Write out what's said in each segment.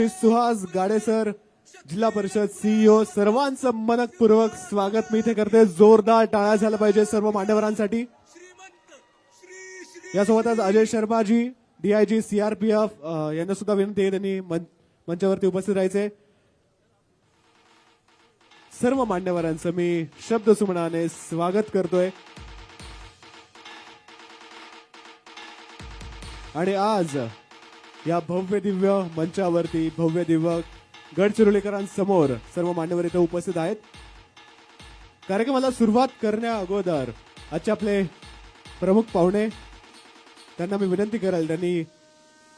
सुहास गाडेसर जिल्हा परिषद सीईओ सर्वांचं मनपूर्वक स्वागत. मी इथे करते जोरदार टाळ्या झाला पाहिजे सर्व मान्यवरांसाठी. यासोबतच अजय शर्माजी डीआयजी सीआरपीएफ यांना सुद्धा विनंती आहे त्यांनी मंचावरती उपस्थित राहायचे. सर्व मान्यवरांचं मी शब्द सुमनाने स्वागत करतोय. आणि आज या भव्य दिव्य मंचावरती भव्य दिव्य गडचिरोलीकरांसमोर सर्व मान्यवर इथे उपस्थित आहेत. कार्यक्रमाला सुरुवात करण्या अगोदर आजचे आपले प्रमुख पाहुणे त्यांना मी विनंती करेल त्यांनी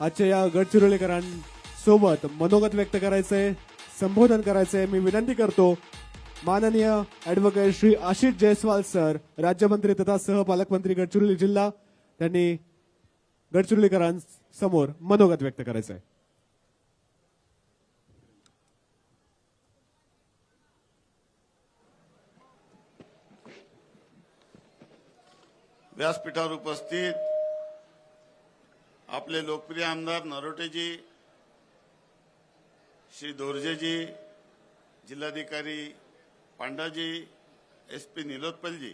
आजच्या या गडचिरोलीकरांसोबत मनोगत व्यक्त करायचंय संबोधन करायचंय. मी विनंती करतो माननीय ऍडव्होकेट श्री आशिष जयस्वाल सर राज्यमंत्री तथा सहपालकमंत्री गडचिरोली जिल्हा त्यांनी समोर मनोगत व्यक्त करायचं आहे व्यासपीठावर उपस्थित आपले लोकप्रिय आमदार नरोटेजी श्री दोरजेजी जिल्हाधिकारी पांडाजी एस पी निलोत्पलजी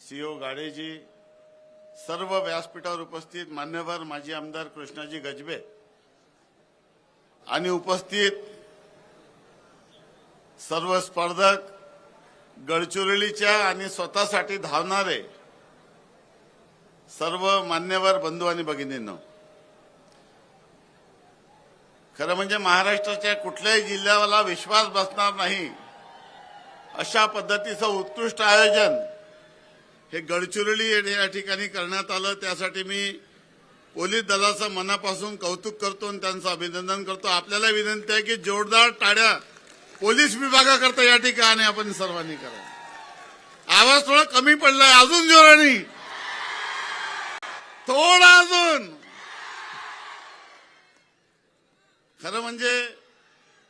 सीओ गाडेजी सर्व व्यासपीठावर उपस्थित मान्यवर माजी आमदार कृष्णाजी गजबे आणि उपस्थित सर्व स्पर्धक गडचिरोलीच्या आणि स्वतःसाठी धावणारे सर्व मान्यवर बंधू आणि भगिनींनो खरं म्हणजे महाराष्ट्राच्या कुठल्याही जिल्ह्याला विश्वास बसणार नाही अशा पद्धतीचं उत्कृष्ट आयोजन हे गडचिरोली या ठिकाणी करण्यात आलं. त्यासाठी मी पोलीस दलाचं मनापासून कौतुक करतो आणि त्यांचं अभिनंदन करतो. आपल्याला विनंती आहे की जोरदार टाळ्या पोलीस विभागाकरता या ठिकाणी आपण सर्वांनी करा. आवाज थोडा कमी पडलाय. अजून जोराने. थोडा अजून. खरं म्हणजे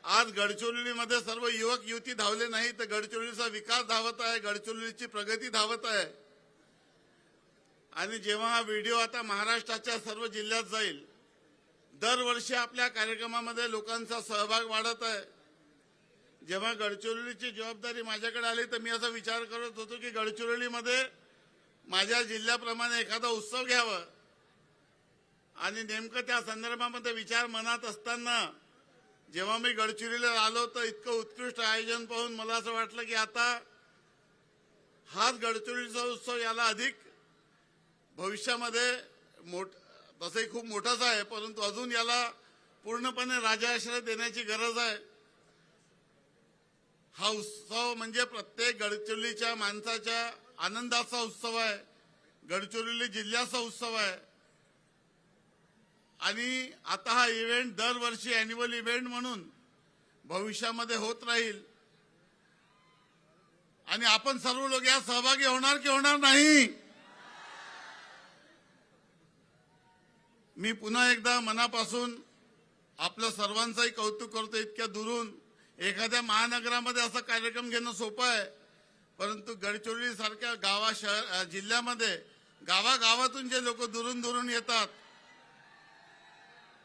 आज गडचिरोलीमध्ये सर्व युवक युवती धावले नाही तर गडचिरोलीचा विकास धावत आहे. गडचिरोलीची प्रगती धावत आहे. आणि जेव्हा हा व्हिडिओ आता महाराष्ट्राच्या सर्व जिल्ह्यात जाईल दरवर्षी आपल्या कार्यक्रमामध्ये लोकांचा सहभाग वाढत आहे. जेव्हा गडचिरोलीची जबाबदारी माझ्याकडे आली तर मी असा विचार करत होतो की गडचिरोलीमध्ये माझ्या जिल्ह्याप्रमाणे एखादा उत्सव घ्यावा. आणि नेमकं त्या संदर्भामध्ये विचार मनात असताना जेव्हा मी गडचिरोलीला आलो तर इतकं उत्कृष्ट आयोजन पाहून मला असं वाटलं की आता हाच गडचिरोलीचा उत्सव याला अधिक भविष्यामध्ये मोठ तसंही खूप मोठाच आहे परंतु अजून याला पूर्णपणे राजाश्रय देण्याची गरज आहे. हा उत्सव म्हणजे प्रत्येक गडचिरोलीच्या माणसाच्या आनंदाचा उत्सव आहे गडचिरोली जिल्ह्याचा उत्सव आहे. आणि आता हा इव्हेंट दरवर्षी अॅन्युअल इव्हेंट म्हणून भविष्यामध्ये होत राहील. आणि आपण सर्व लोक यात सहभागी होणार की होणार नाही? मी पुन्हा एकदा मनापासून आपल्या सर्वांचंही कौतुक करतो इतक्या दुरून. एखाद्या महानगरामध्ये असा कार्यक्रम घेणं सोपं आहे परंतु गडचिरोली सारख्या गावा शहर जिल्ह्यामध्ये गावागावातून जे लोक दुरून दुरून येतात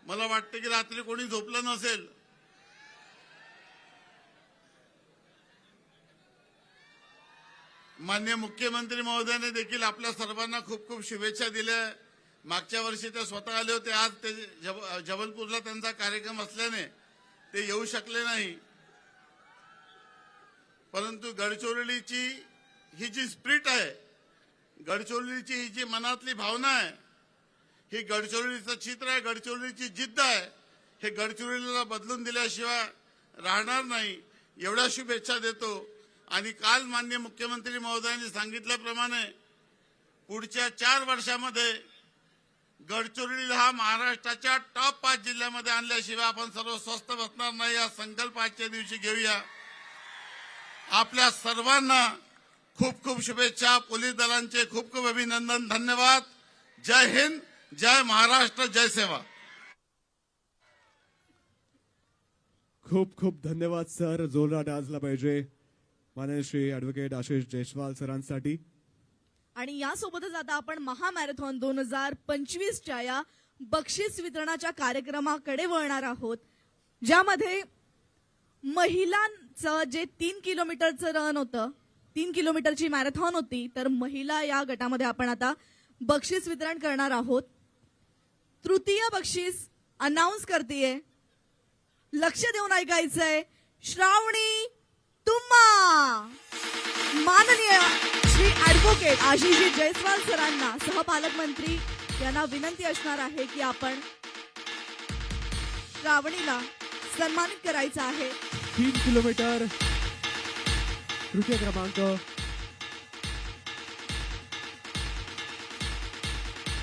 मला वाटतं की रात्री कोणी झोपलं नसेल. मान्य मुख्यमंत्री महोदयाने देखील आपल्या सर्वांना खूप खूप शुभेच्छा दिल्या. मागच्या वर्षी ते स्वतः आले होते आज ते जब- जबलपूरला त्यांचा कार्यक्रम असल्याने ते येऊ शकले नाही. परंतु गडचिरोलीची ही जी स्प्रिट आहे गडचिरोलीची ही जी मनातली भावना आहे ही गडचिरोलीचं चित्र आहे गडचिरोलीची जिद्द आहे हे गडचिरोलीला बदलून दिल्याशिवाय राहणार नाही. एवढ्या शुभेच्छा देतो. आणि काल मान्य मुख्यमंत्री महोदयांनी सांगितल्याप्रमाणे पुढच्या चार वर्षामध्ये गडचिरोलीला हा महाराष्ट्राच्या टॉप पाच जिल्ह्यामध्ये आणल्याशिवाय आपण सर्व स्वस्त बसणार नाही. या संकल्प आजच्या दिवशी घेऊया. आपल्या सर्वांना खूप खूप शुभेच्छा. पोलीस दलांचे खूप खूप अभिनंदन. धन्यवाद. जय हिंद. जय महाराष्ट्र. जय सेवा. खूप खूप धन्यवाद सर. जोरदार डान्सला पाहिजे. माननीय श्री ॲडव्होकेट आशिष जयस्वाल सरांसाठी. आणि यासोबतच आता आपण महामॅरेथॉन दोन हजार पंचवीसच्या या बक्षीस वितरणाच्या कार्यक्रमाकडे वळणार आहोत ज्यामध्ये महिलांचं जे तीन किलोमीटरचं रन होतं तीन किलोमीटरची मॅरेथॉन होती तर महिला या गटामध्ये आपण आता बक्षीस वितरण करणार आहोत. तृतीय बक्षीस अनाऊन्स करतेय. लक्ष देऊन ऐकायचंय. श्रावणी तुम्हा! माननीय ॲडव्होकेट आशिषजी जयस्वाल सरांना सहपालकमंत्री यांना विनंती असणार आहे की आपण श्रावणीला सन्मानित करायचं आहे तीन किलोमीटर तृतीय क्रमांक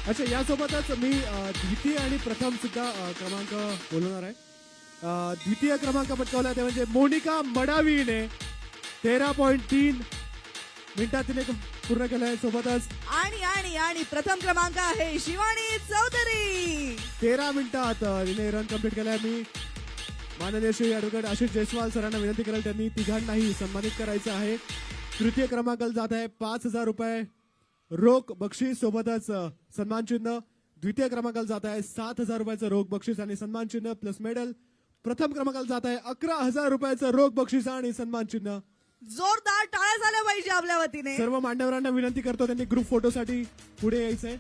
अच्छा यासोबतच मी द्वितीय आणि प्रथम सुद्धा क्रमांक बोलवणार आहे द्वितीय क्रमांक पटकावला ते म्हणजे मोनिका मडावीने तेरा पॉईंट तीन मिनिटात तिने पूर्ण केलंय सोबतच आणि आणि आणि प्रथम क्रमांक आहे शिवानी चौधरी. तेरा मिनिटात तिने रन कंप्लीट केलाय. मी माननीय श्री ऍडव्होकेट आशिष जयस्वाल सरांना विनंती करेल त्यांनी तिघांनाही सन्मानित करायचं आहे. तृतीय क्रमांकाला जात आहे पाच हजार रुपये. रोख बक्षीस सोबतच सन्मान चिन्ह. द्वितीय क्रमांकाला जात आहे सात हजार रुपयाचं रोख बक्षीस आणि सन्मान चिन्ह प्लस मेडल. प्रथम क्रमांकाला जात आहे अकरा हजार रुपयाचं रोख बक्षीस आणि सन्मान चिन्ह. जोरदार टाळ्या झाल्या पाहिजे आपल्या वतीने. सर्व मांडवरांना विनंती करतो त्यांनी ग्रुप फोटोसाठी पुढे यायचंय.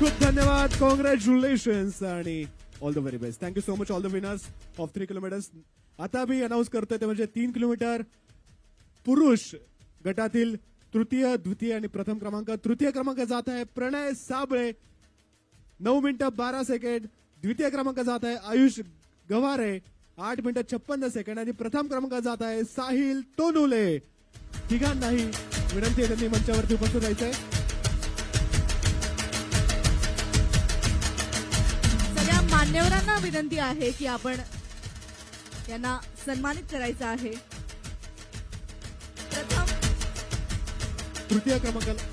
खूप धन्यवाद कॉंग्रॅच्युलेशन्स आणि all the very best thank you so much all the winners of three kilometres आता मी अनाऊन्स करतोय ते म्हणजे तीन किलोमीटर पुरुष गटातील तृतीय द्वितीय आणि प्रथम क्रमांक. तृतीय क्रमांक जात आहे प्रणय साबळे. नऊ मिनिटं बारा सेकंड द्वितीय क्रमांक जात आहे आयुष गवारे आठ मिनिटं छप्पन्न सेकंड आणि प्रथम क्रमांक जात आहे साहिल तोनुले. तिघांनाही विनंती आहे त्यांनी मंचावरती उपस्थित राहायचंय. मान्यवरांना विनंती आहे की आपण यांना सन्मानित करायचं आहे. प्रथम तृतीय क्रमांकाला